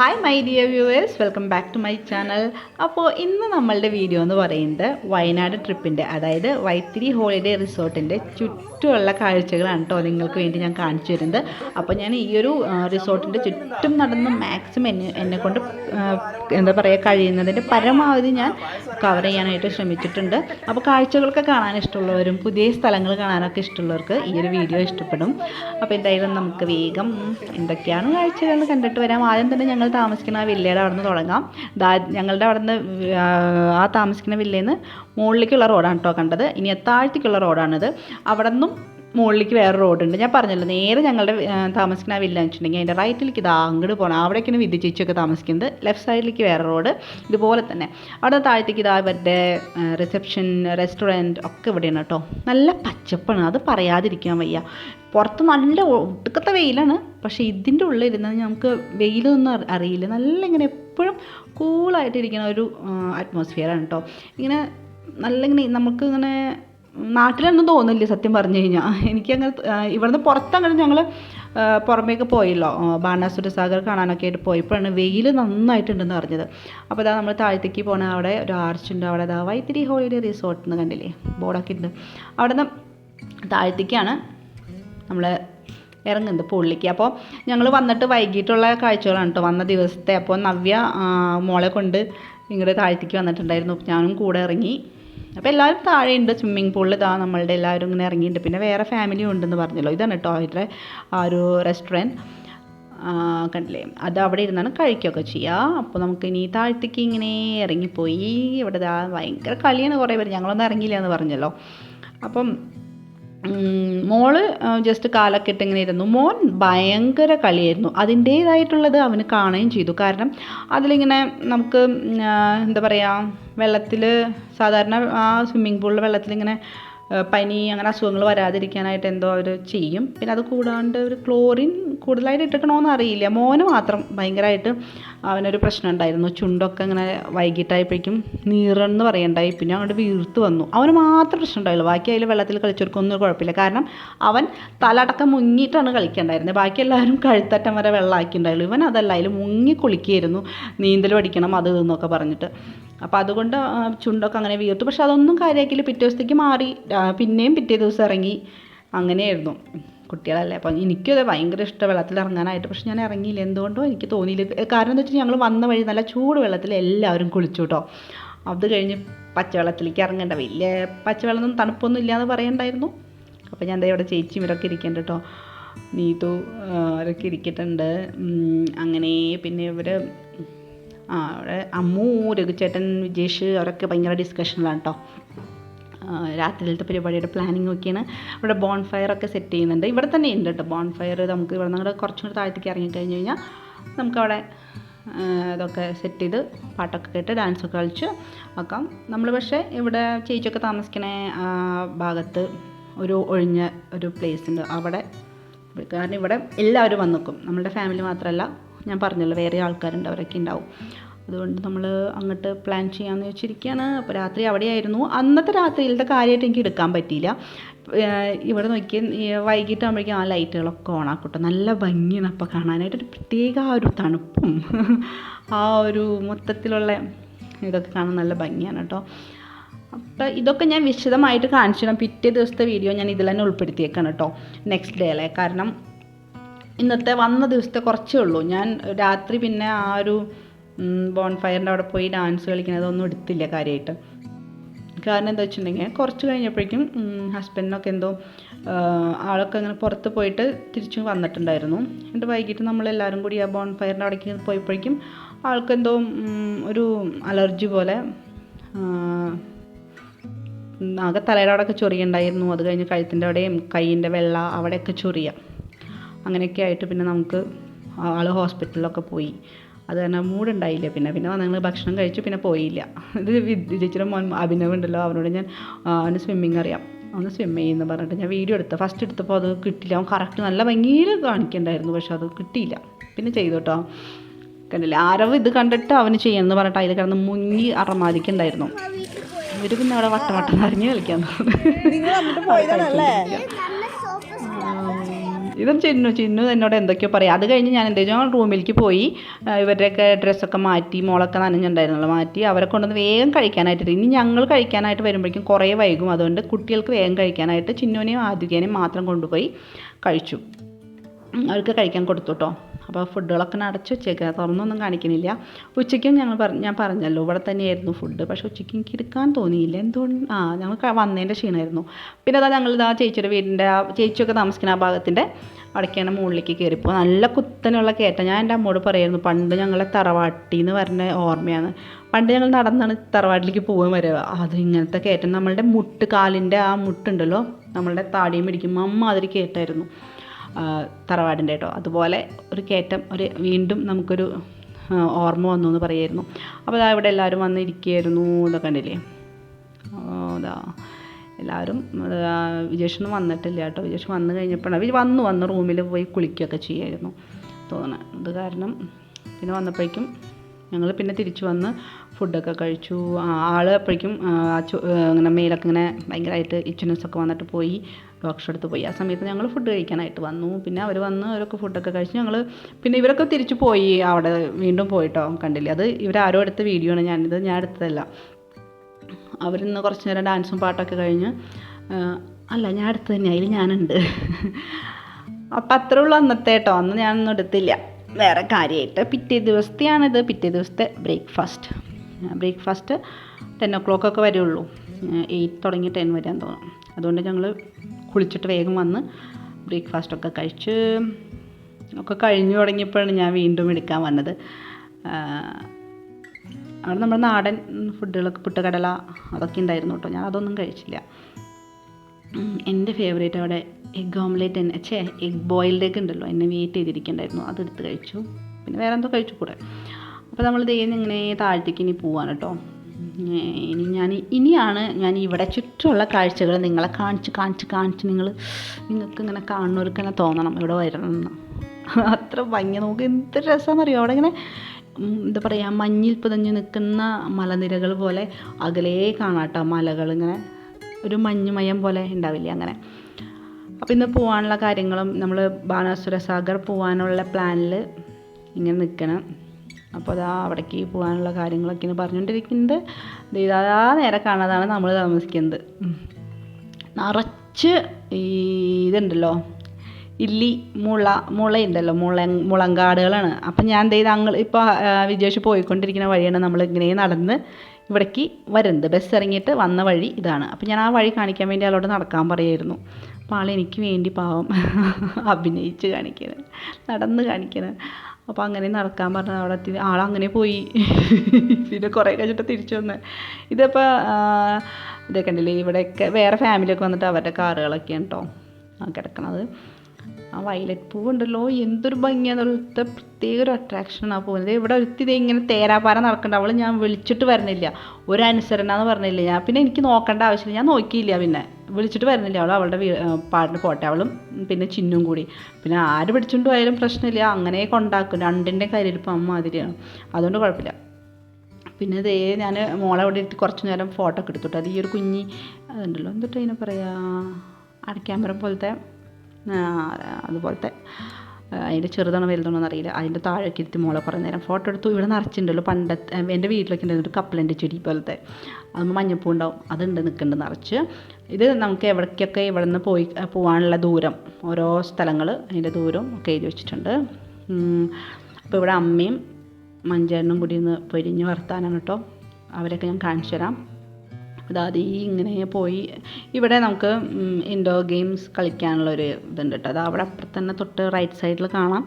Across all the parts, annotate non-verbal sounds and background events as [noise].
Hi my dear viewers welcome back to my channel അപ്പോൾ ഇന്ന് നമ്മളുടെ വീഡിയോ എന്ന് പറയുന്നത് വയനാട് ട്രിപ്പിന്റെ അതായത് വൈത്തിരി ഹോളിഡേ റിസോർട്ടിന്റെ ചുറ്റുമുള്ള കാഴ്ചകളാണ് കേട്ടോ നിങ്ങൾക്ക് വേണ്ടി ഞാൻ കാണിച്ചു തരുന്നത്. അപ്പോൾ ഞാൻ ഈ ഒരു റിസോർട്ടിന്റെ ചുറ്റും നടന്ന് മാക്സിമം എന്നെ എന്നെക്കൊണ്ട് എന്താ പറയുക കഴിയുന്നതിന്റെ പരമാവധി ഞാൻ കവർ ചെയ്യാനായിട്ട് ശ്രമിച്ചിട്ടുണ്ട്. അപ്പോൾ കാഴ്ചകളൊക്കെ കാണാൻ ഇഷ്ടമുള്ളവരും പുതിയ സ്ഥലങ്ങൾ കാണാനൊക്കെ ഇഷ്ടമുള്ളവർക്ക് ഈ ഒരു വീഡിയോ ഇഷ്ടപ്പെടും. അപ്പോൾ എന്തായാലും നമുക്ക് വേഗം എന്തൊക്കെയാണ് കാഴ്ചകൾ കണ്ടിട്ട് വരാം. ആദ്യം തന്നെ ഞങ്ങൾ താമസിക്കുന്ന ആ വില്ലയുടെ അവിടെ നിന്ന് തുടങ്ങാം. ദാ ഞങ്ങളുടെ അവിടെ നിന്ന് ആ താമസിക്കുന്ന വില്ലയിൽ നിന്ന് മുകളിലേക്കുള്ള റോഡാണ് കേട്ടോ കണ്ടത്. ഇനി താഴത്തേക്കുള്ള റോഡാണിത്. അവിടെ നിന്നും മുകളിലേക്ക് വേറെ റോഡുണ്ട്. ഞാൻ പറഞ്ഞല്ലോ നേരെ ഞങ്ങളുടെ താമസിക്കുന്ന ആ വില്ല വെച്ചിട്ടുണ്ടെങ്കിൽ അതിന്റെ റൈറ്റിലേക്ക് ഇതാ അങ്ങോട്ട് പോകണം അവിടേക്കാണ് വിദ്യ ചേച്ചിയൊക്കെ താമസിക്കുന്നത്. ലെഫ്റ്റ് സൈഡിലേക്ക് വേറെ റോഡ്. ഇതുപോലെ തന്നെ. അവിടെ താഴത്തേക്ക് ഇതാ ഇവരുടെ റിസപ്ഷൻ റെസ്റ്റോറന്റ് ഒക്കെ ഇവിടെയാണ് കേട്ടോ. നല്ല പച്ചപ്പാണ്. അത് പറയാതിരിക്കാൻ വയ്യ. പുറത്ത് നല്ല ഒടുക്കത്തെ വെയിലാണ്. പക്ഷേ ഇതിന്റെ ഉള്ളിൽ ഇരുന്നാൽ നമുക്ക് വെയിലൊന്നും അറി- അറിയില്ല. നല്ല ഇങ്ങനെ എപ്പോഴും കൂളായിട്ടിരിക്കുന്ന ഒരു അറ്റ്മോസ്ഫിയറാണ് കേട്ടോ. ഇങ്ങനെ നല്ല ഇങ്ങനെ നമുക്ക് ഇങ്ങനെ നാട്ടിലൊന്നും തോന്നില്ല സത്യം പറഞ്ഞു കഴിഞ്ഞാൽ എനിക്കങ്ങനെ ഇവിടുന്ന് പുറത്തങ്ങനെ ഞങ്ങൾ പുറമേക്ക് പോയല്ലോ. ബാണാസുര സാഗർ കാണാനൊക്കെ ആയിട്ട് പോയപ്പോഴാണ് വെയിൽ നന്നായിട്ടുണ്ടെന്ന് അറിഞ്ഞത്. അപ്പോൾ അതാ നമ്മൾ താഴത്തേക്ക് പോണ അവിടെ ഒരു ആർച്ചുണ്ട്. അവിടെ അതാ വൈത്തിരി ഹോളിഡേ റിസോർട്ട് എന്ന് കണ്ടില്ലേ? ബോർഡൊക്കെ ഉണ്ട്. അവിടെ നിന്ന് താഴത്തേക്കാണ് നമ്മൾ ഇറങ്ങുന്നത് പുള്ളിക്ക്. അപ്പോൾ ഞങ്ങൾ വന്നിട്ട് വൈകിട്ടുള്ള കാഴ്ചകളാണ് കേട്ടോ വന്ന ദിവസത്തെ. അപ്പോൾ നവ്യ മോളെ കൊണ്ട് ഇങ്ങോട്ട് താഴത്തേക്ക് വന്നിട്ടുണ്ടായിരുന്നു. ഞാനും കൂടെ ഇറങ്ങി. അപ്പോൾ എല്ലാവരും താഴെയുണ്ട് സ്വിമ്മിങ് പൂളിൽ ഇതാ നമ്മളുടെ എല്ലാവരും ഇങ്ങനെ ഇറങ്ങിയിട്ടുണ്ട്. പിന്നെ വേറെ ഫാമിലിയും ഉണ്ടെന്ന് പറഞ്ഞല്ലോ. ഇതാണ് കേട്ടോ അവരുടെ ആ ഒരു റെസ്റ്റോറന്റ് കണ്ടില്ലേ? അത് അവിടെ ഇരുന്നാണ് കഴിക്കുകയൊക്കെ ചെയ്യുക അപ്പോൾ നമുക്ക് ഇനി താഴത്തേക്ക് ഇങ്ങനെ ഇറങ്ങിപ്പോയി. ഇവിടെ ഭയങ്കര കളിയാണ് കുറേ പേര്. ഞങ്ങളൊന്നും ഇറങ്ങിയില്ല എന്ന് പറഞ്ഞല്ലോ. അപ്പം മോൾ ജസ്റ്റ് കാലൊക്കെ ഇട്ട് ഇങ്ങനെ ഇരുന്നു. മോൻ ഭയങ്കര കളിയായിരുന്നു. അതിന്റേതായിട്ടുള്ളത് അവന് കാണുകയും ചെയ്തു. കാരണം അതിലിങ്ങനെ നമുക്ക് എന്താ പറയുക വെള്ളത്തിൽ സാധാരണ ആ സ്വിമ്മിംഗ് പൂളിൽ വെള്ളത്തിലിങ്ങനെ പനി അങ്ങനെ അസുഖങ്ങൾ വരാതിരിക്കാനായിട്ട് എന്തോ അവർ ചെയ്യും. പിന്നെ അത് കൂടാണ്ട് ഒരു ക്ലോറിൻ കൂടുതലായിട്ട് ഇട്ടിക്കണമെന്ന് അറിയില്ല. മോന് മാത്രം ഭയങ്കരമായിട്ട് അവനൊരു പ്രശ്നം ഉണ്ടായിരുന്നു ചുണ്ടൊക്കെ ഇങ്ങനെ വൈകിട്ടായപ്പോഴേക്കും നീറെന്ന് പറയണ്ടായി. പിന്നെ അങ്ങോട്ട് വീർത്ത് വന്നു. അവന് മാത്രം പ്രശ്നം ഉണ്ടായില്ല ബാക്കി അതിൽ വെള്ളത്തിൽ കളിച്ചവർക്കൊന്നും കുഴപ്പമില്ല. കാരണം അവൻ തലടക്കം മുങ്ങിയിട്ടാണ് കളിക്കണ്ടായിരുന്നത് ബാക്കി എല്ലാവരും കഴുത്തറ്റം വരെ വെള്ളമാക്കിയിട്ടുണ്ടായുള്ളൂ ഇവൻ അതല്ല അതിൽ മുങ്ങി കുളിക്കുകയായിരുന്നു. നീന്തൽ പഠിക്കണം അത് എന്നൊക്കെ പറഞ്ഞിട്ട്. അപ്പോൾ അതുകൊണ്ട് ചുണ്ടൊക്കെ അങ്ങനെ വീർത്തു. പക്ഷെ അതൊന്നും കാര്യമാക്കിയില്ല. പിറ്റേ ദിവസത്തേക്ക് മാറി പിന്നെയും പിറ്റേ ദിവസം ഇറങ്ങി. അങ്ങനെയായിരുന്നു. കുട്ടികളല്ലേ? അപ്പം എനിക്കും അത് ഭയങ്കര ഇഷ്ടം. വെള്ളത്തിൽ ഇറങ്ങാനായിട്ട്. പക്ഷെ ഞാൻ ഇറങ്ങിയില്ല. എന്തുകൊണ്ടോ എനിക്ക് തോന്നിയില്ല. കാരണം എന്താ വെച്ചാൽ ഞങ്ങൾ വന്ന വഴി നല്ല ചൂട് വെള്ളത്തിൽ എല്ലാവരും കുളിച്ചു കേട്ടോ. അത് കഴിഞ്ഞ് പച്ചവെള്ളത്തിലേക്ക് ഇറങ്ങേണ്ട. വലിയ പച്ചവെള്ളമൊന്നും തണുപ്പൊന്നും ഇല്ലയെന്ന് പറയണ്ടായിരുന്നു. അപ്പോൾ ഞാൻ ദേ ഇവിടെ ചേച്ചി ഇവരൊക്കെ ഇരിക്കേണ്ട കേട്ടോ. നീതു അവരൊക്കെ ഇരിക്കിട്ടുണ്ട്. അങ്ങനെ പിന്നെ ഇവർ ആ അവിടെ അമ്മു രഘുചേട്ടൻ വിജേഷ് അവരൊക്കെ ഭയങ്കര ഡിസ്കഷനിലാണ് കേട്ടോ. രാത്രിയിലത്തെ പരിപാടിയുടെ പ്ലാനിങ് ഒക്കെയാണ്. ഇവിടെ ബോൺ ഫയർ ഒക്കെ സെറ്റ് ചെയ്യുന്നുണ്ട്. ഇവിടെ തന്നെ ഉണ്ട് കേട്ടോ ബോൺ ഫയർ നമുക്ക് ഇവിടെ നിന്ന് കുറച്ചും കൂടി താഴത്തേക്ക് ഇറങ്ങിക്കഴിഞ്ഞ് കഴിഞ്ഞാൽ നമുക്കവിടെ ഇതൊക്കെ സെറ്റ് ചെയ്ത് പാട്ടൊക്കെ കേട്ട് ഡാൻസൊക്കെ കളിച്ച് ആക്കാം നമ്മൾ പക്ഷേ ഇവിടെ ചേച്ചിയൊക്കെ താമസിക്കണ ഭാഗത്ത് ഒരു ഒഴിഞ്ഞ ഒരു പ്ലേസ് ഉണ്ട്. അവിടെ കാരണം ഇവിടെ എല്ലാവരും വന്ന് നമ്മളുടെ ഫാമിലി മാത്രമല്ല ഞാൻ പറഞ്ഞല്ലോ വേറെ ആൾക്കാരുണ്ട്. അവരൊക്കെ ഉണ്ടാവും. അതുകൊണ്ട് നമ്മൾ അങ്ങോട്ട് പ്ലാൻ ചെയ്യാമെന്ന് വെച്ചിരിക്കുകയാണ് അപ്പോൾ രാത്രി അവിടെയായിരുന്നു. അന്നത്തെ രാത്രിയിലത്തെ കാര്യമായിട്ട് എനിക്ക് എടുക്കാൻ പറ്റിയില്ല. ഇവിടെ നോക്കി വൈകിട്ടാകുമ്പോഴേക്കും ആ ലൈറ്റുകളൊക്കെ ഓണാക്കട്ടോ നല്ല ഭംഗിയാണ് അപ്പോൾ കാണാനായിട്ട്. ഒരു പ്രത്യേക ആ ഒരു തണുപ്പും ആ ഒരു മൊത്തത്തിലുള്ള ഇതൊക്കെ കാണാൻ നല്ല ഭംഗിയാണ് കേട്ടോ അപ്പോൾ ഇതൊക്കെ ഞാൻ വിശദമായിട്ട് കാണിച്ചു തരാം. പിറ്റേ ദിവസത്തെ വീഡിയോ ഞാൻ ഇതിൽ തന്നെ ഉൾപ്പെടുത്തിയേക്കാണ് കേട്ടോ നെക്സ്റ്റ് ഡേയിലെ കാരണം ഇന്നത്തെ വന്ന ദിവസത്തെ കുറച്ചേ ഉള്ളൂ. ഞാൻ രാത്രി പിന്നെ ആ ഒരു ബോൺ ഫയറിന്റെ അവിടെ പോയി ഡാൻസ് കളിക്കുന്നത് ഒന്നും എടുത്തില്ല കാര്യമായിട്ട് കാരണം എന്താ വെച്ചിട്ടുണ്ടെങ്കിൽ കുറച്ച് കഴിഞ്ഞപ്പോഴേക്കും ഹസ്ബൻഡിനൊക്കെ എന്തോ ആളൊക്കെ അങ്ങനെ പുറത്ത് പോയിട്ട് തിരിച്ചു വന്നിട്ടുണ്ടായിരുന്നു. എന്നിട്ട് വൈകിട്ട് നമ്മളെല്ലാവരും കൂടി ആ ബോൺ ഫയറിന്റെ അവിടേക്ക് പോയപ്പോഴേക്കും ആൾക്കെന്തോ ഒരു അലർജി പോലെ ആകെ തലയുടെ അവിടെയൊക്കെ ചൊറിയുണ്ടായിരുന്നു. അത് കഴിഞ്ഞ് കഴുത്തിന്റെ അവിടെയും കൈയിന്റെ വെള്ള അവിടെയൊക്കെ ചൊറിയ. അങ്ങനെയൊക്കെ ആയിട്ട് പിന്നെ നമുക്ക് ആൾ ഹോസ്പിറ്റലിലൊക്കെ പോയി. അത് കാരണം മൂടുണ്ടായില്ല പിന്നെ പിന്നെ ഞങ്ങൾ ഭക്ഷണം കഴിച്ചു പിന്നെ പോയില്ല. ഇത് വിജയിച്ചിട്ട് മോൻ അഭിനവ് ഉണ്ടല്ലോ അവനോട് ഞാൻ അവന് സ്വിമ്മിങ് അറിയാം. അവന് സ്വിം ചെയ്യുന്നു പറഞ്ഞിട്ട് ഞാൻ വീഡിയോ എടുത്തു. ഫസ്റ്റ് എടുത്തപ്പോൾ അത് കിട്ടില്ല അവൻ കറക്റ്റ് നല്ല ഭംഗിയിൽ കാണിക്കണ്ടായിരുന്നു പക്ഷെ അത് കിട്ടിയില്ല. പിന്നെ ചെയ്തു കേട്ടോ കണ്ടില്ല? ആരവ് ഇത് കണ്ടിട്ട് അവന് ചെയ്യണമെന്ന് പറഞ്ഞിട്ട് അതിൽ കിടന്ന് മുങ്ങി അറമാതിക്കുണ്ടായിരുന്നു ഇവർ പിന്നെ അവിടെ വട്ടം വട്ടം അറിഞ്ഞ് കളിക്കാൻ തോന്നുന്നു ഇതും ചിന്നു ചിന്നു എന്നോട് എന്തൊക്കെയോ പറയാം. അത് കഴിഞ്ഞ് ഞാൻ എന്താ വെച്ചാൽ റൂമിലേക്ക് പോയി. ഇവരുടെയൊക്കെ ഡ്രസ്സൊക്കെ മാറ്റി മോളൊക്കെ നനഞ്ഞിട്ടുണ്ടായിരുന്നല്ലോ മാറ്റി. അവരെ കൊണ്ടുവന്ന് വേഗം കഴിക്കാനായിട്ട് ഇനി ഞങ്ങൾ കഴിക്കാനായിട്ട് വരുമ്പോഴേക്കും കുറേ വൈകും. അതുകൊണ്ട് കുട്ടികൾക്ക് വേഗം കഴിക്കാനായിട്ട് ചിന്നുവിനെയും ആദികേനെയും മാത്രം കൊണ്ടുപോയി കഴിച്ചു. അവർക്ക് കഴിക്കാൻ കൊടുത്തു കേട്ടോ. അപ്പോൾ ഫുഡുകളൊക്കെ അടച്ചു വെച്ചേക്കുക തുറന്നൊന്നും കാണിക്കുന്നില്ല. ഉച്ചയ്ക്കും ഞങ്ങൾ പറഞ്ഞു ഞാൻ പറഞ്ഞല്ലോ ഇവിടെ തന്നെയായിരുന്നു ഫുഡ് പക്ഷേ ഉച്ചയ്ക്ക് എനിക്ക് എടുക്കാൻ തോന്നിയില്ല. എന്തുകൊണ്ട്? ആ ഞങ്ങൾ വന്നതിന്റെ ക്ഷീണമായിരുന്നു. പിന്നെ അതാ ഞങ്ങൾ ഇതാ ചേച്ചിയുടെ വീടിന്റെ ആ ചേച്ചിയൊക്കെ താമസിക്കുന്ന ആ ഭാഗത്തിന്റെ അടയ്ക്കാണ് മുകളിലേക്ക് കയറിപ്പോൾ നല്ല കുത്തനുള്ള കയറ്റം. ഞാൻ എന്റെ അമ്മോട് പറയായിരുന്നു പണ്ട് ഞങ്ങളെ തറവാട്ടി എന്ന് പറഞ്ഞ ഓർമ്മയാണ്. പണ്ട് ഞങ്ങൾ നടന്നാണ് തറവാട്ടിലേക്ക് പോകാൻ വരിക. അത് ഇങ്ങനത്തെ കയറ്റം. നമ്മളുടെ മുട്ട് കാലിന്റെ ആ മുട്ടുണ്ടല്ലോ നമ്മളുടെ താടിയും പിടിക്കുമ്പോൾ അമ്മാതിരി കയറ്റായിരുന്നു ആ, തറവാടിന്റെ കേട്ടോ. അതുപോലെ ഒരു കയറ്റം ഒരു വീണ്ടും നമുക്കൊരു ഓർമ്മ വന്നു എന്ന് പറയായിരുന്നു. അപ്പോൾ അതാ ഇവിടെ എല്ലാവരും വന്നിരിക്കുകയായിരുന്നു. എന്നൊക്കെ കണ്ടില്ലേ? അതാ എല്ലാവരും ആ, വിജേഷൊന്നും വന്നിട്ടില്ല കേട്ടോ. വിജേഷ് വന്നു കഴിഞ്ഞപ്പോഴാണ് അവർ വന്നു വന്ന് റൂമിൽ പോയി കുളിക്കുകയൊക്കെ ചെയ്യായിരുന്നു തോന്നുന്നത് അത് കാരണം പിന്നെ വന്നപ്പോഴേക്കും ഞങ്ങൾ പിന്നെ തിരിച്ചു വന്ന് ഫുഡൊക്കെ കഴിച്ചു. ആൾ അപ്പോഴേക്കും ഇങ്ങനെ മേലൊക്കെ ഇങ്ങനെ ഭയങ്കരമായിട്ട് ഇച്ചിനസ് ഒക്കെ വന്നിട്ട് പോയി ഡോക്ടറെ അടുത്ത് പോയി. ആ സമയത്ത് ഞങ്ങൾ ഫുഡ് കഴിക്കാനായിട്ട് വന്നു. പിന്നെ അവർ വന്ന് അവരൊക്കെ ഫുഡൊക്കെ കഴിച്ച് ഞങ്ങൾ പിന്നെ ഇവരൊക്കെ തിരിച്ചു പോയി അവിടെ വീണ്ടും പോയിട്ടോ കണ്ടില്ലേ? അത് ഇവരാരോ എടുത്ത വീഡിയോ ആണ് ഞാനിത് ഞാൻ എടുത്തതല്ല. അവരിന്ന് കുറച്ച് നേരം ഡാൻസും പാട്ടൊക്കെ കഴിഞ്ഞ് അല്ല ഞാൻ എടുത്തത് തന്നെ അതിൽ ഞാനുണ്ട്. അപ്പം അത്രേ ഉള്ളൂ അന്നത്തെ കേട്ടോ അന്ന് ഞാനൊന്നും എടുത്തില്ല. വേറെ കാര്യമായിട്ട് പിറ്റേ ദിവസത്തെയാണിത്. പിറ്റേ ദിവസത്തെ breakfast breakfast ten o'clock ഒക്കെ വരുള്ളൂ. എയ്റ്റ് തുടങ്ങി ടെൻ വരാൻ തോന്നും. അതുകൊണ്ട് ഞങ്ങൾ കുളിച്ചിട്ട് വേഗം വന്ന് ബ്രേക്ക്ഫാസ്റ്റൊക്കെ കഴിച്ച് ഒക്കെ കഴിഞ്ഞു തുടങ്ങിയപ്പോഴാണ് ഞാൻ വീണ്ടും എടുക്കാൻ വന്നത്. അവിടെ നമ്മുടെ നാടൻ ഫുഡുകളൊക്കെ പുട്ടുകടല അതൊക്കെ ഉണ്ടായിരുന്നു കേട്ടോ. ഞാൻ അതൊന്നും കഴിച്ചില്ല. എന്റെ ഫേവറേറ്റ് അവിടെ എഗ് ഓംലേറ്റ് തന്നെ. ഛേ എഗ് എഗ് ഉണ്ടല്ലോ എന്നെ വെയിറ്റ് ചെയ്തിരിക്കണ്ടായിരുന്നു. അതെടുത്ത് കഴിച്ചു. പിന്നെ വേറെ എന്തോ കഴിച്ചു കൂടെ. അപ്പോൾ നമ്മൾ ദൈവം ഇങ്ങനെ താഴത്തേക്ക് ഇനി പോവാണ് കേട്ടോ ഇനി ഞാൻ ഇനിയാണ് ഞാൻ ഇവിടെ ചുറ്റുമുള്ള കാഴ്ചകൾ നിങ്ങളെ കാണിച്ച് കാണിച്ച് കാണിച്ച് നിങ്ങൾ നിങ്ങൾക്ക് ഇങ്ങനെ കാണുന്നവർക്ക് തന്നെ തോന്നണം ഇവിടെ വരണം [laughs] അത്ര ഭംഗി നമുക്ക് എന്ത് രസമാണെന്നറിയോ അവിടെ ഇങ്ങനെ എന്താ പറയുക മഞ്ഞിൽ പുതഞ്ഞ് നിൽക്കുന്ന മലനിരകൾ പോലെ അകലേ കാണാട്ടോ മലകൾ ഇങ്ങനെ. ഒരു മഞ്ഞുമയം പോലെ ഉണ്ടാവില്ലേ അങ്ങനെ. അപ്പോൾ ഇന്ന് പോകാനുള്ള കാര്യങ്ങളും നമ്മൾ ബാണാസുര സാഗർ പോകാനുള്ള പ്ലാനിൽ ഇങ്ങനെ നിൽക്കണം അപ്പോൾ അതാ അവിടേക്ക് പോകാനുള്ള കാര്യങ്ങളൊക്കെയാണ് പറഞ്ഞുകൊണ്ടിരിക്കുന്നത്. ഇതാ നേരെ കാണാതാണ് നമ്മൾ താമസിക്കുന്നത്. നിറച്ച് ഈ ഇതുണ്ടല്ലോ ഇല്ലി മുള മുളയുണ്ടല്ലോ മുള മുളങ്കാടുകളാണ്. അപ്പം ഞാൻ എന്ത് ചെയ്ത് അങ്ങ് ഇപ്പോൾ വിജേഷ് പോയിക്കൊണ്ടിരിക്കുന്ന വഴിയാണ് നമ്മൾ ഇങ്ങനെ നടന്ന് ഇവിടേക്ക് വരുന്നത്. ബസ് ഇറങ്ങിയിട്ട് വന്ന വഴി ഇതാണ്. അപ്പം ഞാൻ ആ വഴി കാണിക്കാൻ വേണ്ടി ആളോട് നടക്കാൻ പറയായിരുന്നു. അപ്പോൾ ആൾ എനിക്ക് വേണ്ടി പാവം [laughs] അഭിനയിച്ച് കാണിക്കണം നടന്ന് കാണിക്കുന്നത് അപ്പോൾ അങ്ങനെ നടക്കാൻ പറഞ്ഞ അവിടെ എത്തി. ആളങ്ങനെ പോയി. പിന്നെ കുറേ കഴിഞ്ഞിട്ട് തിരിച്ചു വന്ന്. ഇതിപ്പോൾ ഇതൊക്കെ ഉണ്ടല്ലേ ഇവിടെയൊക്കെ വേറെ ഫാമിലിയൊക്കെ വന്നിട്ട് അവരുടെ കാറുകളൊക്കെയാണ് കേട്ടോ കിടക്കണത്. ആ വയലറ്റ് പൂവുണ്ടല്ലോ എന്തൊരു ഭംഗിയാണ് അവിടുത്തെ പ്രത്യേക ഒരു അട്രാക്ഷനാണ് ആ പൂവിന്. ഇവിടെ ഒരുത്തി ഇങ്ങനെ തേരാപ്പാര നടക്കണ്ട. അവൾ ഞാൻ വിളിച്ചിട്ട് വരുന്നില്ല. ഒരു അനുസരണ എന്ന് പറഞ്ഞില്ല ഞാൻ. പിന്നെ എനിക്ക് നോക്കേണ്ട ആവശ്യമില്ല. ഞാൻ നോക്കിയില്ല പിന്നെ. വിളിച്ചിട്ട് വരുന്നില്ല. അവൾ അവളുടെ പാട്ടിന് പോട്ടെ. അവളും പിന്നെ ചിന്നും കൂടി. പിന്നെ ആര് പിടിച്ചുകൊണ്ട് പോയാലും പ്രശ്നമില്ല. അങ്ങനെ കൊണ്ടാക്കും. രണ്ടിന്റെ കരിയിരിപ്പം അമ്മാതിരിയാണ്. അതുകൊണ്ട് കുഴപ്പമില്ല. പിന്നെ ഇതേ ഞാൻ മോളെ അവിടെ ഇരുത്തി കുറച്ച് നേരം ഫോട്ടോ ഒക്കെ എടുത്തിട്ട്. അത് ഈ ഒരു കുഞ്ഞി അതുണ്ടല്ലോ എന്തിട്ട് അതിനെ പറയാ? അടയ്ക്കാമരം പോലത്തെ അതുപോലത്തെ അതിന്റെ ചെറുതാണോ വലുതാണോ എന്നറിയില്ല. അതിന്റെ താഴേക്ക് ഇരുത്തി മോളെ കുറേ നേരം ഫോട്ടോ എടുത്തു. ഇവിടെ നിറച്ചിട്ടുണ്ടല്ലോ പണ്ടത്തെ എന്റെ വീട്ടിലൊക്കെ ഉണ്ടായിരുന്നു കപ്പലന്റെ ചെടി പോലത്തെ. അത് മഞ്ഞപ്പൂ ഉണ്ടാവും. അതുണ്ട് നിൽക്കുന്നുണ്ട് നിറച്ച്. ഇത് നമുക്ക് എവിടേക്കൊക്കെ ഇവിടെ നിന്ന് പോയി പോകാനുള്ള ദൂരം ഓരോ സ്ഥലങ്ങൾ അതിന്റെ ദൂരം ഒക്കെ എഴുതി വെച്ചിട്ടുണ്ട്. അപ്പോൾ ഇവിടെ അമ്മയും മഞ്ചേട്ടനും കൂടി ഒന്ന് പൊരിഞ്ഞ് വർത്താനാണ് കേട്ടോ. അവരൊക്കെ ഞാൻ കാണിച്ചു തരാം. ഈ ഇങ്ങനെ പോയി. ഇവിടെ നമുക്ക് ഇൻഡോർ ഗെയിംസ് കളിക്കാനുള്ളൊരു ഇതുണ്ട് കേട്ടോ അത് അവിടെ അപ്പുറത്ത് തന്നെ തൊട്ട് റൈറ്റ് സൈഡിൽ കാണാം.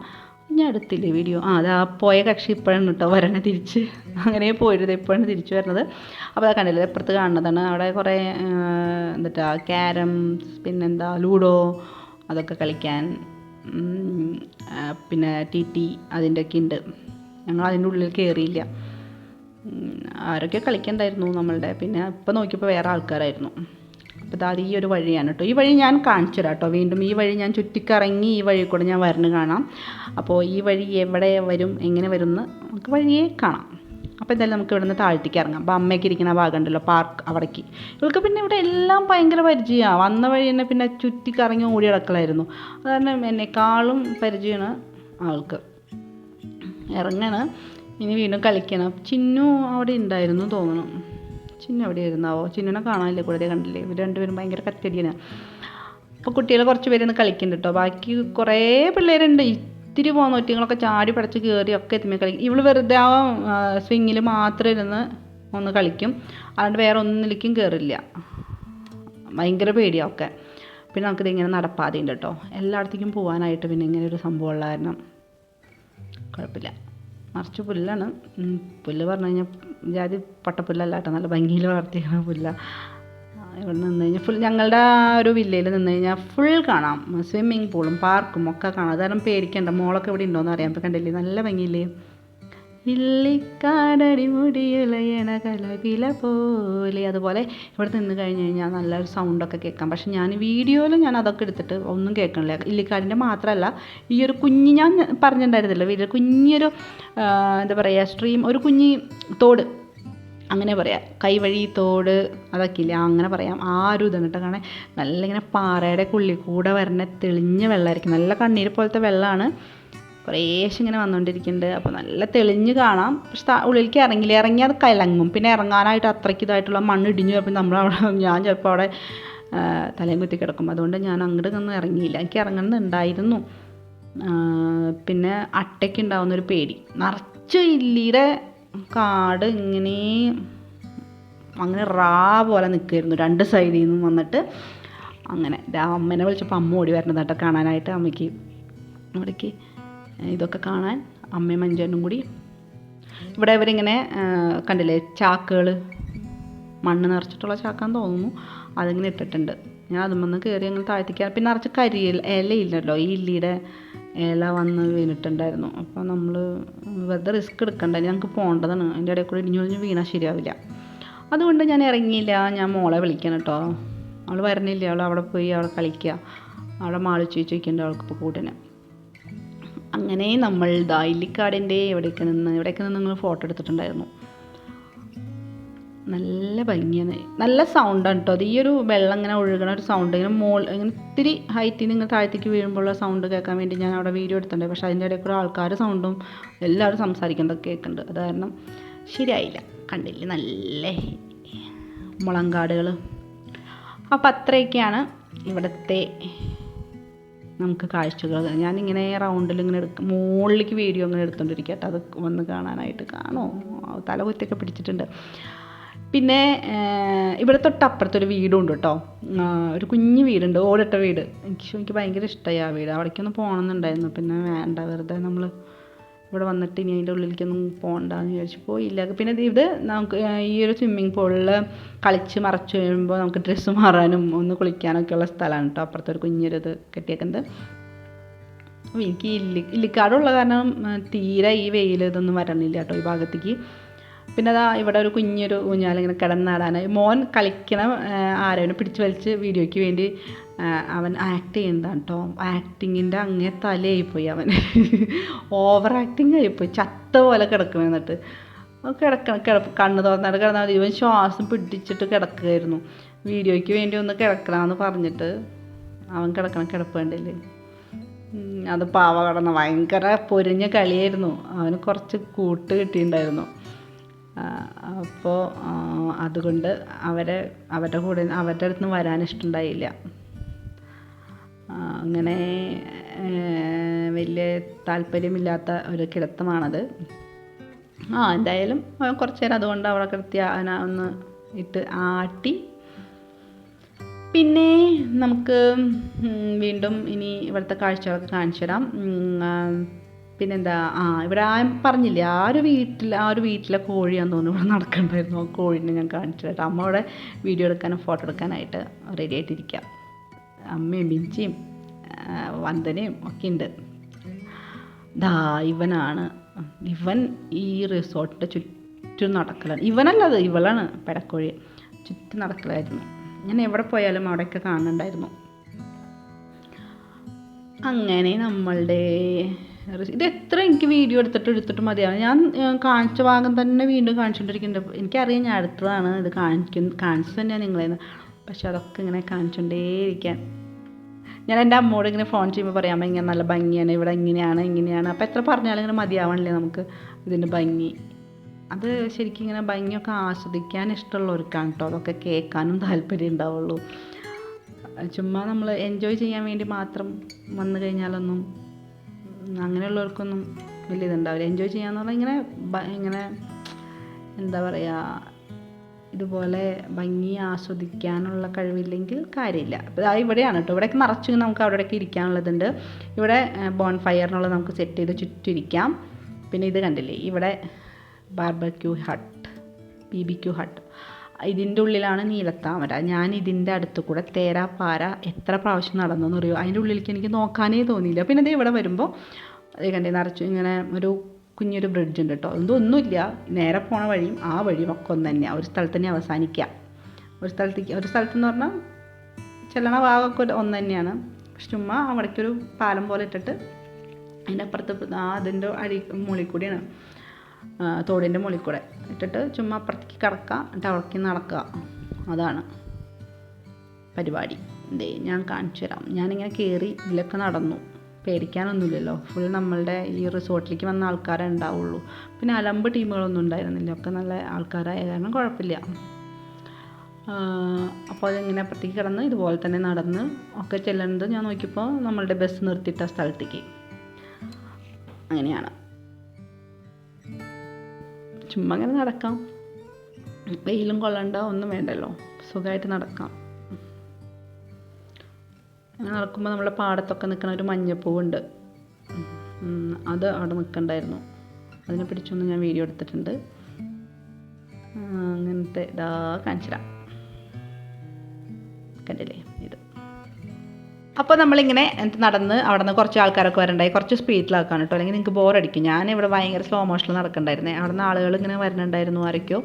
ഞാൻ എടുത്തില്ലേ വീഡിയോ ആ അത് ആ പോയ കക്ഷി ഇപ്പോഴാണ് കേട്ടോ വരണേ തിരിച്ച്. അങ്ങനെ പോയിരുന്നത് ഇപ്പോഴാണ് തിരിച്ചു വരുന്നത് അപ്പോൾ അത് കണ്ടില്ലേ ഇപ്പുറത്ത് കാണുന്നതാണ്. അവിടെ കുറേ എന്നിട്ടാ ക്യാരംസ് പിന്നെന്താ ലൂഡോ അതൊക്കെ കളിക്കാൻ പിന്നെ ടി ടി അതിന്റെയൊക്കെ ഉണ്ട്. ഞങ്ങൾ അതിന്റെ ഉള്ളിൽ കയറിയില്ല ആരൊക്കെ കളിക്കണ്ടായിരുന്നു നമ്മളുടെ? പിന്നെ ഇപ്പം നോക്കിയപ്പോൾ വേറെ ആൾക്കാരായിരുന്നു. അപ്പോൾ ഇതാ ഈ ഒരു വഴിയാണ് കേട്ടോ. ഈ വഴി ഞാൻ കാണിച്ചു തരാം കേട്ടോ. വീണ്ടും ഈ വഴി ഞാൻ ചുറ്റിക്കറങ്ങി ഈ വഴി കൂടെ ഞാൻ വരണ് കാണാം. അപ്പോൾ ഈ വഴി എവിടെ വരും എങ്ങനെ വരും എന്ന് നമുക്ക് വഴിയെ കാണാം. അപ്പോൾ എന്തായാലും നമുക്ക് ഇവിടുന്ന് താഴ്ത്തിക്ക് ഇറങ്ങാം. അപ്പോൾ അമ്മയ്ക്ക് ഇരിക്കുന്ന ഭാഗം ഉണ്ടല്ലോ പാർക്ക് അവിടേക്ക്. ഇവൾക്ക് പിന്നെ ഇവിടെ എല്ലാം ഭയങ്കര പരിചയമാണ് വന്ന വഴി തന്നെ പിന്നെ ചുറ്റിക്കറങ്ങി ഓടി കിടക്കലായിരുന്നു അത് കാരണം എന്നെക്കാളും പരിചയമാണ് ആൾക്ക്. ഇറങ്ങണ്. ഇനി വീണ്ടും കളിക്കണം. ചിന്നു അവിടെ ഉണ്ടായിരുന്നു തോന്നണം ചിന്നു അവിടെ ഇരുന്നാവോ ചിന്നുനെ കാണാനില്ല? കൂടുതൽ കണ്ടില്ലേ? ഇവർ രണ്ടുപേരും ഭയങ്കര കറ്റടിയാണ് അപ്പോൾ കുട്ടികൾ കുറച്ച് പേരൊന്ന് കളിക്കുന്നുണ്ട് കേട്ടോ ബാക്കി കുറേ പിള്ളേരുണ്ട്. ഇത്തിരി പോകുന്ന ഒറ്റങ്ങളൊക്കെ ചാടി പടച്ച് കയറി ഒക്കെ എത്തുമ്പോൾ കളിക്കും ഇവൾ വെറുതെ ആ സ്വിങ്ങിൽ മാത്രം ഇരുന്ന് ഒന്ന് കളിക്കും. അതുകൊണ്ട് വേറെ ഒന്നിലേക്കും കയറില്ല ഭയങ്കര പേടിയാണ് ഒക്കെ. പിന്നെ നമുക്കിത് ഇങ്ങനെ നടപ്പാതെയുണ്ട് കേട്ടോ എല്ലായിടത്തേക്കും പോകാനായിട്ട് പിന്നെ ഇങ്ങനെ ഒരു സംഭവമുള്ള കാരണം കുഴപ്പമില്ല. നിറച്ച് പുല്ലാണ്. പുല്ല് പറഞ്ഞു കഴിഞ്ഞാൽ ജാതി പട്ടപ്പുല്ലല്ല കേട്ടോ നല്ല ഭംഗിയിൽ വളർത്തിയിരിക്കുന്ന പുല്ല. ഇവിടെ നിന്ന് കഴിഞ്ഞാൽ ഫുൾ ഞങ്ങളുടെ ഒരു വില്ലയിൽ നിന്ന് കഴിഞ്ഞാൽ ഫുൾ കാണാം. സ്വിമ്മിങ് പൂളും പാർക്കും ഒക്കെ കാണാം. അതാരും പേടിക്കണ്ട. മോളൊക്കെ ഇവിടെ ഉണ്ടോയെന്ന് അറിയാം. അപ്പോൾ കണ്ടില്ലേ? നല്ല ഭംഗിയില്ലേ? ഇല്ലിക്കാടടി മുടിയുലയണ കലപില പോലെ. അതുപോലെ ഇവിടെ നിന്ന് കഴിഞ്ഞ് കഴിഞ്ഞാൽ നല്ലൊരു സൗണ്ടൊക്കെ കേൾക്കാം. പക്ഷെ ഞാൻ വീഡിയോയിൽ ഞാൻ അതൊക്കെ എടുത്തിട്ട് ഒന്നും കേൾക്കണില്ല. ഇല്ലിക്കാടിന്റെ മാത്രമല്ല ഈ ഒരു കുഞ്ഞ് ഞാൻ പറഞ്ഞിട്ടുണ്ടായിരുന്നില്ല വീഡിയോ കുഞ്ഞൊരു എന്താ പറയുക സ്ട്രീം ഒരു കുഞ്ഞി തോട് അങ്ങനെ പറയാം. കൈവഴി തോട് അതൊക്കെ ഇല്ല അങ്ങനെ പറയാം. ആ ഒരു ഇതാണ് കേട്ടോ കാണാൻ നല്ല ഇങ്ങനെ പാറയുടെ ഉള്ളിൽ കൂടെ വരണ തെളിഞ്ഞ വെള്ളമായിരിക്കും. നല്ല കണ്ണീർ പോലത്തെ വെള്ളമാണ്. കുറേശ്ശെ ഇങ്ങനെ വന്നുകൊണ്ടിരിക്കുന്നുണ്ട് അപ്പോൾ നല്ല തെളിഞ്ഞ് കാണാം. പക്ഷെ ഉള്ളിലേക്ക് ഇറങ്ങില്ല ഇറങ്ങി അത് കലങ്ങും. പിന്നെ ഇറങ്ങാനായിട്ട് അത്രയ്ക്ക് ഇതായിട്ടുള്ള മണ്ണ് ഇടിഞ്ഞു ചിലപ്പോൾ നമ്മളവിടെ [laughs] ഞാൻ ചിലപ്പോൾ അവിടെ തലയും കുത്തി കിടക്കും. അതുകൊണ്ട് ഞാൻ അങ്ങോട്ട് ഒന്നും ഇറങ്ങിയില്ല എനിക്ക് ഇറങ്ങുന്നുണ്ടായിരുന്നു പിന്നെ അട്ടയ്ക്ക് ഉണ്ടാവുന്നൊരു പേടി. നിറച്ച് ഇല്ലിയുടെ കാട് ഇങ്ങനെ അങ്ങനെ റാ പോലെ നിൽക്കുമായിരുന്നു രണ്ട് സൈഡിൽ നിന്നും വന്നിട്ട് അങ്ങനെ. അമ്മേനെ വിളിച്ചപ്പോൾ അമ്മ ഓടി വരുന്നതാട്ടോ കാണാനായിട്ട്. അമ്മയ്ക്ക് അവിടേക്ക് ഇതൊക്കെ കാണാൻ അമ്മയും മഞ്ചനും കൂടി. ഇവിടെ ഇവരിങ്ങനെ കണ്ടില്ലേ ചാക്കുകൾ മണ്ണ് നിറച്ചിട്ടുള്ള ചാക്കാന്ന് തോന്നുന്നു. അതിങ്ങനെ ഇട്ടിട്ടുണ്ട്. ഞാൻ അതുമെന്ന് കയറി അങ്ങനെ താഴ്ത്തിക്കാൻ പിന്നെ നിറച്ച് കരി ഇലയില്ലല്ലോ ഈ ഇല്ലിയുടെ ഇല വന്ന് വീണിട്ടുണ്ടായിരുന്നു. അപ്പോൾ നമ്മൾ വെറുതെ റിസ്ക് എടുക്കണ്ട ഞങ്ങൾക്ക് പോകേണ്ടതാണ് അതിന്റെ ഇടയിൽ കൂടി ഇടിഞ്ഞു വീണാൽ ശരിയാവില്ല. അതുകൊണ്ട് ഞാൻ ഇറങ്ങിയില്ല. ഞാൻ മോളെ വിളിക്കണം കേട്ടോ അവൾ വരണില്ല. അവൾ അവിടെ പോയി അവളെ കളിക്കുക അവളെ മാളിച്ച് ചോദിക്കേണ്ട അവൾക്ക് ഇപ്പോൾ കൂട്ടിന്. അങ്ങനെ നമ്മൾ ദാല്ലിക്കാടിന്റെ എവിടെയൊക്കെ നിന്ന് എവിടെയൊക്കെ നിന്ന് നിങ്ങൾ ഫോട്ടോ എടുത്തിട്ടുണ്ടായിരുന്നു. നല്ല ഭംഗിയാണ്. നല്ല സൗണ്ടാണ് കേട്ടോ അത് ഈ ഒരു വെള്ളം ഇങ്ങനെ ഒഴുകണ ഒരു സൗണ്ട് ഇങ്ങനെ മോൾ ഇങ്ങനെ ഇത്തിരി ഹൈറ്റിൽ നിന്ന് താഴത്തേക്ക് വീഴുമ്പോഴുള്ള സൗണ്ട് കേൾക്കാൻ വേണ്ടി ഞാൻ അവിടെ വീഡിയോ എടുത്തിട്ടുണ്ട്. പക്ഷേ അതിന്റെ ഇടയിൽ ഒരു ആൾക്കാർ സൗണ്ടും എല്ലാവരും സംസാരിക്കുന്നതൊക്കെ കേൾക്കുന്നുണ്ട് അത് കാരണം ശരിയായില്ല. കണ്ടില്ലേ? നല്ല മുളങ്കാടുകൾ അപ്പോൾ അത്രയൊക്കെയാണ് ഇവിടുത്തെ നമുക്ക് കാഴ്ചകൾ ഞാനിങ്ങനെ റൗണ്ടിൽ ഇങ്ങനെ എടുക്കും മുകളിലേക്ക് വീഡിയോ ഇങ്ങനെ എടുത്തുകൊണ്ടിരിക്കുക കേട്ടോ. അത് വന്ന് കാണാനായിട്ട് കാണോ. തല കുത്തിയൊക്കെ പിടിച്ചിട്ടുണ്ട്. പിന്നെ ഇവിടെ തൊട്ടപ്പുറത്തൊരു വീടുണ്ട് കേട്ടോ. ഒരു കുഞ്ഞു വീടുണ്ട് ഓടിട്ട വീട്. എനിക്ക് എനിക്ക് ഭയങ്കര ഇഷ്ടമായി ആ വീട്. അവിടേക്കൊന്ന് പോകണമെന്നുണ്ടായിരുന്നു. പിന്നെ വേണ്ട വെറുതെ നമ്മൾ ഇവിടെ വന്നിട്ട് ഇനി അതിന്റെ ഉള്ളിലേക്കൊന്നും പോകണ്ടെന്ന് വിചാരിച്ചു. പോയില്ല. പിന്നെ ഇത് നമുക്ക് ഈ ഒരു സ്വിമ്മിങ് പൂളിൽ കളിച്ച് മറച്ച് കഴിയുമ്പോൾ നമുക്ക് ഡ്രസ്സ് മാറാനും ഒന്ന് കുളിക്കാനൊക്കെ ഉള്ള സ്ഥലമാണ് കേട്ടോ അപ്പുറത്തെ ഒരു കുഞ്ഞൊരു ഇത് കെട്ടിയേക്കുന്നത് അപ്പോൾ എനിക്ക് ഇല്ലി ഇല്ലിക്കാടുള്ള കാരണം തീരെ ഈ വെയിൽ ഇതൊന്നും വരണില്ല കേട്ടോ ഈ ഭാഗത്തേക്ക്. പിന്നെ അതാ ഇവിടെ ഒരു കുഞ്ഞൊരു ഊഞ്ഞാലിങ്ങനെ കിടന്നാടാനായി മോൻ കളിക്കണം ആരവനെ പിടിച്ച് വലിച്ച് വീഡിയോയ്ക്ക് വേണ്ടി അവൻ ആക്ട് ചെയ്യുന്നതാണ് കേട്ടോ ആക്ടിങ്ങിന്റെ അങ്ങേ തലയായിപ്പോയി അവൻ. ഓവർ ആക്ടിങ് ആയിപ്പോയി. ചത്ത പോലെ കിടക്കണം എന്നിട്ട്. കിടക്കണം കിടപ്പ് കണ്ണ് തുറന്നിട്ട് കിടന്നാൽ ഇവൻ ശ്വാസം പിടിച്ചിട്ട് കിടക്കുകയായിരുന്നു. വീഡിയോയ്ക്ക് വേണ്ടി ഒന്ന് കിടക്കണമെന്ന് പറഞ്ഞിട്ട് അവൻ കിടക്കണം കിടപ്പ് കണ്ടില്ലേ? അത് പാവ കടന്ന ഭയങ്കര പൊരിഞ്ഞ കളിയായിരുന്നു. അവന് കുറച്ച് കൂട്ട് കിട്ടിയിട്ടുണ്ടായിരുന്നു. അപ്പോൾ അതുകൊണ്ട് അവരെ അവരുടെ കൂടെ അവരുടെ അടുത്ത് നിന്ന് വരാൻ ഇഷ്ടമുണ്ടായില്ല. അങ്ങനെ വലിയ താല്പര്യമില്ലാത്ത ഒരു കിടത്തമാണത്. ആ എന്തായാലും കുറച്ച് നേരം അതുകൊണ്ട് അവിടെ അവനെ ഒന്ന് ഇട്ട് ആട്ടി. പിന്നെ നമുക്ക് വീണ്ടും ഇനി ഇവിടുത്തെ കാഴ്ചകളൊക്കെ കാണിച്ചു തരാം പിന്നെന്താ? ആ ഇവിടെ ആ പറഞ്ഞില്ലേ ആ ഒരു വീട്ടിൽ ആ ഒരു വീട്ടിലെ കോഴിയാന്ന് തോന്നുന്നു ഇവിടെ നടക്കണ്ടായിരുന്നു ആ കോഴീനെ ഞാൻ കാണിച്ചു തരാം അമ്മ അവിടെ വീഡിയോ എടുക്കാനും ഫോട്ടോ എടുക്കാനായിട്ട് റെഡി ആയിട്ടിരിക്കാം അമ്മയും ബിഞ്ചിയും വന്ദനയും ഒക്കെ ഉണ്ട് ദാ ഇവനാണ്. ഇവൻ ഈ റിസോർട്ടിന്റെ ചുറ്റും നടക്കലാണ്. ഇവനല്ലത് ഇവളാണ് പെടക്കോഴി. ചുറ്റും നടക്കലായിരുന്നു. ഞാൻ എവിടെ പോയാലും അവിടെയൊക്കെ കാണുന്നുണ്ടായിരുന്നു. അങ്ങനെ നമ്മളുടെ ഇത് എത്ര എനിക്ക് വീഡിയോ എടുത്തിട്ട് എടുത്തിട്ട് മതിയാവും ഞാൻ കാണിച്ച ഭാഗം തന്നെ വീണ്ടും കാണിച്ചുകൊണ്ടിരിക്കുന്നുണ്ട് എനിക്കറിയാം ഞാൻ അടുത്തതാണ് ഇത് കാണിക്കും കാണിച്ചു തന്നെയാണ് നിങ്ങളേന്ന്. പക്ഷെ അതൊക്കെ ഇങ്ങനെ കാണിച്ചുകൊണ്ടേയിരിക്കാൻ ഞാൻ എന്റെ അമ്മോട് ഇങ്ങനെ ഫോൺ ചെയ്യുമ്പോൾ പറയാം അമ്മ ഇങ്ങനെ നല്ല ഭംഗിയാണ് ഇവിടെ ഇങ്ങനെയാണ് ഇങ്ങനെയാണ്. അപ്പോൾ എത്ര പറഞ്ഞാലും ഇങ്ങനെ മതിയാവണില്ലേ നമുക്ക് ഇതിന്റെ ഭംഗി? അത് ശരിക്കും ഇങ്ങനെ ഭംഗിയൊക്കെ ആസ്വദിക്കാൻ ഇഷ്ടമുള്ളവർക്കാണ് കേട്ടോ അതൊക്കെ കേൾക്കാനും താല്പര്യം ഉണ്ടാവുള്ളൂ. ചുമ്മാ നമ്മൾ എൻജോയ് ചെയ്യാൻ വേണ്ടി മാത്രം വന്നു കഴിഞ്ഞാലൊന്നും അങ്ങനെയുള്ളവർക്കൊന്നും വലിയ ഇതുണ്ടാവില്ല. എൻജോയ് ചെയ്യാന്ന് പറഞ്ഞാൽ ഇങ്ങനെ ഇങ്ങനെ എന്താ പറയുക ഇതുപോലെ ഭംഗി ആസ്വദിക്കാനുള്ള കഴിവില്ലെങ്കിൽ കാര്യമില്ല. അപ്പോൾ അത് ഇവിടെയാണ് കേട്ടോ. ഇവിടെയൊക്കെ നിറച്ച് നമുക്ക് അവിടെയൊക്കെ ഇരിക്കാനുള്ളതുണ്ട്. ഇവിടെ ബോൺ ഫയറിനുള്ള നമുക്ക് സെറ്റ് ചെയ്ത് ചുറ്റിരിക്കാം. പിന്നെ ഇത് കണ്ടില്ലേ? ഇവിടെ barbecue hut B B Q hut ഇതിന്റെ ഉള്ളിലാണ് നീലത്താമര. ഞാൻ ഇതിന്റെ അടുത്ത് കൂടെ തേരാപ്പാര എത്ര പ്രാവശ്യം നടന്നെന്ന് അറിയോ അതിന്റെ ഉള്ളിലേക്ക് എനിക്ക് നോക്കാനേ തോന്നിയില്ല. പിന്നെ ഇത് ഇവിടെ വരുമ്പോൾ അത് കണ്ടേ നിറച്ചു ഇങ്ങനെ ഒരു കുഞ്ഞൊരു ബ്രിഡ്ജ് ഉണ്ട് കേട്ടോ ഇതൊന്നുമില്ല നേരെ പോണ വഴിയും ആ വഴിയും ഒക്കെ ഒന്ന് തന്നെയാണ് ഒരു സ്ഥലത്ത് തന്നെ അവസാനിക്കുക ഒരു സ്ഥലത്തേക്ക് ഒരു സ്ഥലത്തെന്ന് പറഞ്ഞാൽ ചെല്ലണ ഭാഗമൊക്കെ ഒന്ന് തന്നെയാണ്. പക്ഷെ ചുമ്മാ അവിടേക്കൊരു പാലം പോലെ ഇട്ടിട്ട് അതിന്റെ അപ്പുറത്ത് ആ അതിന്റെ അടി മുകളിൽ കൂടിയാണ്. തോടിന്റെ മുകളിൽ കൂടെ ഇട്ടിട്ട് ചുമ്മാ അപ്പുറത്തേക്ക് കിടക്കുക എന്നിട്ട് അവിടേക്ക് നടക്കുക അതാണ് പരിപാടി. എന്തേ ഞാൻ കാണിച്ചു തരാം. ഞാനിങ്ങനെ കയറി ഇതിലൊക്കെ നടന്നു. പേടിക്കാനൊന്നുമില്ലല്ലോ. ഫുൾ നമ്മളുടെ ഈ റിസോർട്ടിലേക്ക് വന്ന ആൾക്കാരേ ഉണ്ടാവുള്ളൂ. പിന്നെ അലമ്പ് ടീമുകളൊന്നും ഉണ്ടായിരുന്നില്ല. ഒക്കെ നല്ല ആൾക്കാരായ കാരണം കുഴപ്പമില്ല. അപ്പോൾ അതിങ്ങനെ അപ്പുറത്തേക്ക് കിടന്ന് ഇതുപോലെ തന്നെ നടന്ന് ഒക്കെ ചെല്ലുന്നത് ഞാൻ നോക്കിയപ്പോൾ നമ്മളുടെ ബസ് നിർത്തിയിട്ട സ്ഥലത്തേക്ക്. അങ്ങനെയാണ്. ചുമ്മാ അങ്ങനെ നടക്കാം. വെയിലും കൊള്ളണ്ട ഒന്നും വേണ്ടല്ലോ. സുഖമായിട്ട് നടക്കാം. അങ്ങനെ നടക്കുമ്പോൾ നമ്മളെ പാടത്തൊക്കെ നിൽക്കുന്ന ഒരു മഞ്ഞപ്പൂവുണ്ട്. അത് അവിടെ നിൽക്കണ്ടായിരുന്നു അതിനെ പിടിച്ചൊന്ന് ഞാൻ വീഡിയോ എടുത്തിട്ടുണ്ട്. അങ്ങനത്തെ ഇതാ കാണിച്ചുതരാം. കണ്ടില്ലേ? ഇത്. അപ്പോൾ നമ്മളിങ്ങനെ നടന്ന് അവിടെ നിന്ന് കുറച്ച് ആൾക്കാരൊക്കെ വരണ്ടായി. കുറച്ച് സ്പീഡിലാക്കാണ് കേട്ടോ. അല്ലെങ്കിൽ നിങ്ങൾക്ക് ബോറടിക്കും. ഞാൻ ഇവിടെ ഭയങ്കര സ്ലോ മോഷനിൽ നടക്കണ്ടായിരുന്നേ. അവിടെ നിന്ന് ആളുകൾ ഇങ്ങനെ വരുന്നുണ്ടായിരുന്നു ആരൊക്കെയോ.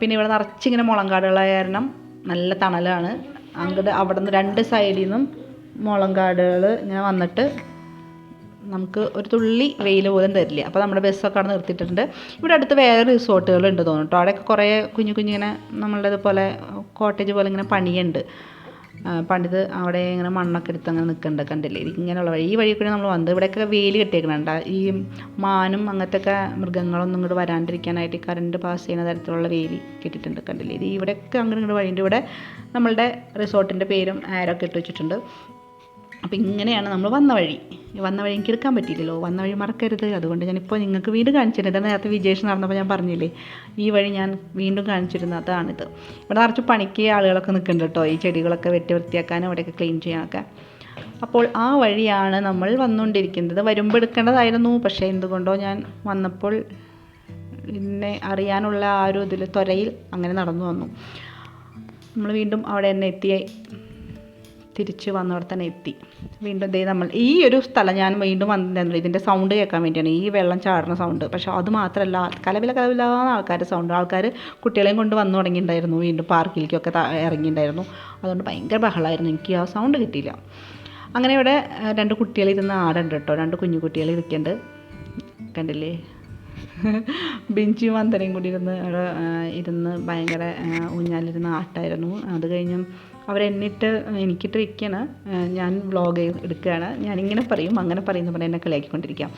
പിന്നെ ഇവിടെ നിറച്ചിങ്ങനെ മുളങ്കാടുകളായ കാരണം നല്ല തണലാണ്. അങ്ങോട്ട് അവിടെ നിന്ന് രണ്ട് സൈഡിൽ നിന്നും മുളങ്കാടുകൾ ഇങ്ങനെ വന്നിട്ട് നമുക്ക് ഒരു തുള്ളി വെയിൽ പോലും തരില്ല. അപ്പോൾ നമ്മുടെ ബസ്സൊക്കെ അവിടെ നിർത്തിയിട്ടുണ്ട്. ഇവിടെ അടുത്ത് വേറെ റിസോർട്ടുകളുണ്ട് തോന്നുന്നു കേട്ടോ അവിടെയൊക്കെ കുറേ കുഞ്ഞു കുഞ്ഞിങ്ങനെ നമ്മളുടെ കോട്ടേജ് പോലെ ഇങ്ങനെ പണിയുണ്ട്. പണ്ടിത് അവിടെ ഇങ്ങനെ മണ്ണൊക്കെ എടുത്ത് അങ്ങനെ നിൽക്കുന്നുണ്ട്. കണ്ടില്ലേ? ഇങ്ങനെയുള്ള വഴി. ഈ വഴി കൂടി നമ്മൾ വന്നത്. ഇവിടെയൊക്കെ വെയിൽ കെട്ടിയേക്കണുണ്ട്. ഈ മാനും അങ്ങനത്തെ ഒക്കെ മൃഗങ്ങളൊന്നും ഇങ്ങോട്ട് വരാണ്ടിരിക്കാനായിട്ട് കറണ്ട് പാസ് ചെയ്യുന്ന തരത്തിലുള്ള വെയിൽ കെട്ടിയിട്ടുണ്ട്. കണ്ടില്ലേ? ഇത് ഇവിടെയൊക്കെ അങ്ങനെ ഇങ്ങോട്ട് വഴിയുണ്ട്. ഇവിടെ നമ്മളുടെ റിസോർട്ടിന്റെ പേരും ആരൊക്കെ ഇട്ട് വെച്ചിട്ടുണ്ട്. അപ്പോൾ ഇങ്ങനെയാണ് നമ്മൾ വന്ന വഴി. വന്ന വഴി എനിക്ക് എടുക്കാൻ പറ്റിയില്ലല്ലോ. വന്ന വഴി മറക്കരുത്. അതുകൊണ്ട് ഞാനിപ്പോൾ നിങ്ങൾക്ക് വീട് കാണിച്ചിരുന്നത് നേരത്തെ വിജേഷ് നടന്നപ്പോൾ ഞാൻ പറഞ്ഞില്ലേ? ഈ വഴി ഞാൻ വീണ്ടും കാണിച്ചിരുന്നു. അതാണിത്. ഇവിടെ നിറച്ച് പണിക്ക് ആളുകളൊക്കെ നിൽക്കുന്നുണ്ട് കേട്ടോ. ഈ ചെടികളൊക്കെ വെട്ടി വൃത്തിയാക്കാനും അവിടെയൊക്കെ ക്ലീൻ ചെയ്യാനൊക്കെ. അപ്പോൾ ആ വഴിയാണ് നമ്മൾ വന്നുകൊണ്ടിരിക്കുന്നത്. വരുമ്പോൾ എടുക്കേണ്ടതായിരുന്നു. പക്ഷേ എന്തുകൊണ്ടോ ഞാൻ വന്നപ്പോൾ എന്നെ അറിയാനുള്ള ആ ഒരു ഇതിൽ ത്വരയിൽ അങ്ങനെ നടന്നു വന്നു. നമ്മൾ വീണ്ടും അവിടെ തന്നെ എത്തി. തിരിച്ച് വന്നവിടെ തന്നെ എത്തി. വീണ്ടും ദേ നമ്മൾ ഈ ഒരു സ്ഥലം ഞാൻ വീണ്ടും വന്നിട്ടുണ്ടായിരുന്നു ഇതിന്റെ സൗണ്ട് കേൾക്കാൻ വേണ്ടിയാണ് ഈ വെള്ളം ചാടുന്ന സൗണ്ട് പക്ഷെ അത് മാത്രമല്ല കലവില കലവിലാന്ന് ആൾക്കാരുടെ സൗണ്ട് ആൾക്കാർ കുട്ടികളെയും കൊണ്ട് വന്നു തുടങ്ങിയിട്ടുണ്ടായിരുന്നു വീണ്ടും പാർക്കിലേക്കൊക്കെ ഇറങ്ങിയിട്ടുണ്ടായിരുന്നു. അതുകൊണ്ട് ഭയങ്കര ബഹളമായിരുന്നു. എനിക്ക് ആ സൗണ്ട് കിട്ടിയില്ല. അങ്ങനെ ഇവിടെ രണ്ട് കുട്ടികൾ ഇരുന്ന് ആടുണ്ട് കേട്ടോ. രണ്ട് കുഞ്ഞു കുട്ടികൾ ഇരിക്കുന്നുണ്ട്. കണ്ടില്ലേ? ബിഞ്ചി വന്തനയും കൂടി ഇരുന്ന് ഇരുന്ന് ഭയങ്കര ഊഞ്ഞാലിരുന്ന് ആട്ടായിരുന്നു. അത് കഴിഞ്ഞും അവരെന്നിട്ട് എനിക്കിട്ട് ഇരിക്കുകയാണ് ഞാൻ വ്ളോഗ് എടുക്കുകയാണ്. ഇങ്ങനെ പറയും അങ്ങനെ പറയുന്ന പോലെ എന്നെ കളിയാക്കിക്കൊണ്ടിരിക്കാം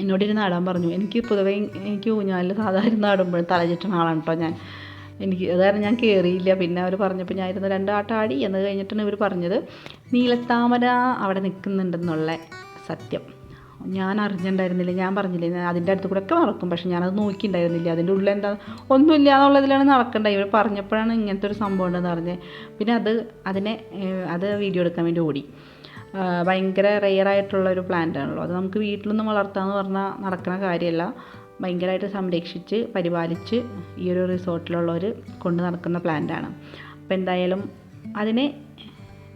എന്നോടിരുന്ന് ആടാൻ പറഞ്ഞു. എനിക്ക് പൊതുവേ എനിക്ക് ഊഞ്ഞാലിൽ സാധാരണ ആടുമ്പോൾ തലചുറ്റുന്ന ആളാണ് കേട്ടോ ഞാൻ. എനിക്ക് അതായത് ഞാൻ കയറിയില്ല പിന്നെ അവർ പറഞ്ഞപ്പോൾ ഞാൻ ഇരുന്ന് രണ്ടാട്ടം ആടി എന്ന് കഴിഞ്ഞിട്ടാണ് ഇവർ പറഞ്ഞത്. നീലത്താമര അവിടെ നിൽക്കുന്നുണ്ടെന്നുള്ള സത്യം. ഞാൻ അറിഞ്ഞിട്ടുണ്ടായിരുന്നില്ല. ഞാൻ പറഞ്ഞില്ലേ അതിന്റെ അടുത്ത് കൂടെ ഒക്കെ നടക്കും പക്ഷെ ഞാനത് നോക്കിയിട്ടുണ്ടായിരുന്നില്ല. അതിന്റെ ഉള്ളിൽ എന്താ ഒന്നുമില്ല എന്നുള്ളതിലാണ് നടക്കേണ്ടത്. ഇവർ പറഞ്ഞപ്പോഴാണ് ഇങ്ങനത്തെ ഒരു സംഭവം ഉണ്ടെന്ന് അറിഞ്ഞത്. പിന്നെ അത് അതിനെ അത് വീഡിയോ എടുക്കാൻ വേണ്ടി ഓടി. ഭയങ്കര റെയർ ആയിട്ടുള്ള ഒരു പ്ലാന്റ് ആണല്ലോ. അത് നമുക്ക് വീട്ടിലൊന്നും വളർത്താമെന്ന് പറഞ്ഞാൽ നടക്കുന്ന കാര്യമല്ല. ഭയങ്കരമായിട്ട് സംരക്ഷിച്ച് പരിപാലിച്ച് ഈ ഒരു റിസോർട്ടിലുള്ളവർ കൊണ്ട് നടക്കുന്ന പ്ലാന്റ് ആണ്. അപ്പോൾ എന്തായാലും അതിനെ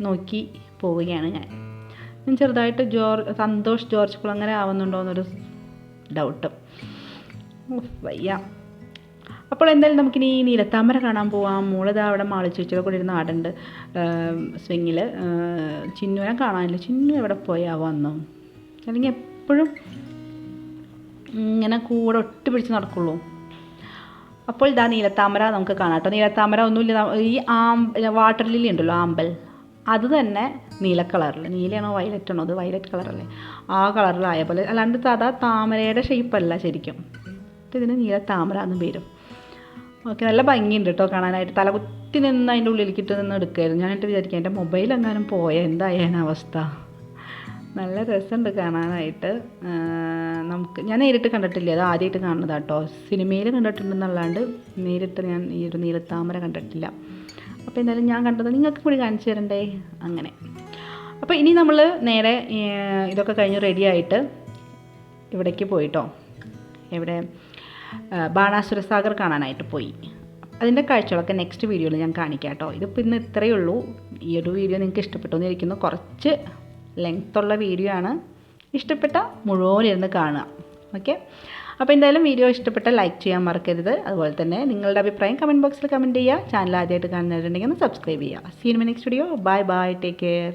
നോക്കി പോവുകയാണ് ഞാൻ. ഞാൻ ചെറുതായിട്ട് ജോർജ് സന്തോഷ് ജോർജ് കുളങ്ങര ആവുന്നുണ്ടോ എന്നൊരു ഡൗട്ട് വയ്യ. അപ്പോൾ എന്തായാലും നമുക്കിനി നീലത്താമര കാണാൻ പോവാം. മോളിതാ അവിടെ മാളിച്ചേച്ചിയുടെ കൂടെ ഇരുന്ന് ആടുണ്ട്. സ്വിങ്ങിൽ ചിന്നുവിനെ കാണാനില്ല. ചിന്നു എവിടെ പോയാവോ അന്നോ? അല്ലെങ്കിൽ എപ്പോഴും ഇങ്ങനെ കൂടെ ഒട്ടിപ്പിടിച്ച് നടക്കുള്ളൂ. അപ്പോൾ ഇതാ നീലത്താമര നമുക്ക് കാണാം കേട്ടോ. നീലത്താമര ഒന്നുമില്ല. ഈ ആം വാട്ടർ ലില്ലി ഉണ്ടല്ലോ ആമ്പൽ. അത് തന്നെ നീല കളറിൽ നീലയാണോ വയലറ്റ് ആണോ? അത് വയലറ്റ് കളറല്ലേ ആ കളറിലായ പോലെ. അല്ലാണ്ട് സാധാ താമരയുടെ ഷേപ്പല്ല ശരിക്കും. ഇതിന് നീല താമര എന്ന് പേരും. ഓക്കെ നല്ല ഭംഗിയുണ്ട് കേട്ടോ കാണാനായിട്ട്. തലകുത്തി നിന്ന് അതിന്റെ ഉള്ളിലേക്കിട്ട് നിന്ന് എടുക്കുമായിരുന്നു ഞാനിട്ട് വിചാരിക്കാം എന്റെ മൊബൈൽ എങ്ങാനും പോയ? എന്തായാലും അവസ്ഥ? നല്ല രസമുണ്ട് കാണാനായിട്ട്. നമുക്ക് ഞാൻ നേരിട്ട് കണ്ടിട്ടില്ല. അത് ആദ്യമായിട്ട് കാണുന്നതാട്ടോ സിനിമയിൽ കണ്ടിട്ടുണ്ടെന്നല്ലാണ്ട് നേരിട്ട് ഞാൻ ഈ ഒരു നീലത്താമര കണ്ടിട്ടില്ല. അപ്പോൾ എന്തായാലും ഞാൻ കണ്ടത് നിങ്ങൾക്ക് കൂടി കാണിച്ചു തരണ്ടേ? അങ്ങനെ. അപ്പോൾ ഇനി നമ്മൾ നേരെ ഇതൊക്കെ കഴിഞ്ഞ് റെഡി ആയിട്ട് ഇവിടേക്ക് പോയിട്ടോ. ഇവിടെ ബാണാസുര സാഗർ കാണാനായിട്ട് പോയി. അതിന്റെ കാഴ്ചകളൊക്കെ നെക്സ്റ്റ് വീഡിയോയിൽ ഞാൻ കാണിക്കാം കേട്ടോ ഇതിപ്പോൾ ഇന്ന് ഇത്രയേ ഉള്ളൂ. ഈ ഒരു വീഡിയോ നിങ്ങൾക്ക് ഇഷ്ടപ്പെട്ടു എന്നിരിക്കുന്നു കുറച്ച് ലെങ്ത്തുള്ള വീഡിയോ ആണ്. ഇഷ്ടപ്പെട്ട മുഴുവൻ ഇരുന്ന് കാണുക. ഓക്കെ അപ്പോൾ എന്തായാലും വീഡിയോ ഇഷ്ടപ്പെട്ട ലൈക്ക് ചെയ്യാൻ മറക്കരുത്. അതുപോലെ തന്നെ നിങ്ങളുടെ അഭിപ്രായം കമന്റ് ബോക്സിൽ കമന്റ് ചെയ്യുക. ചാനൽ ആദ്യമായിട്ട് കാണുന്നവരുണ്ടെങ്കിൽ ഒന്ന് സബ്സ്ക്രൈബ് ചെയ്യുക. See in next video bye bye take care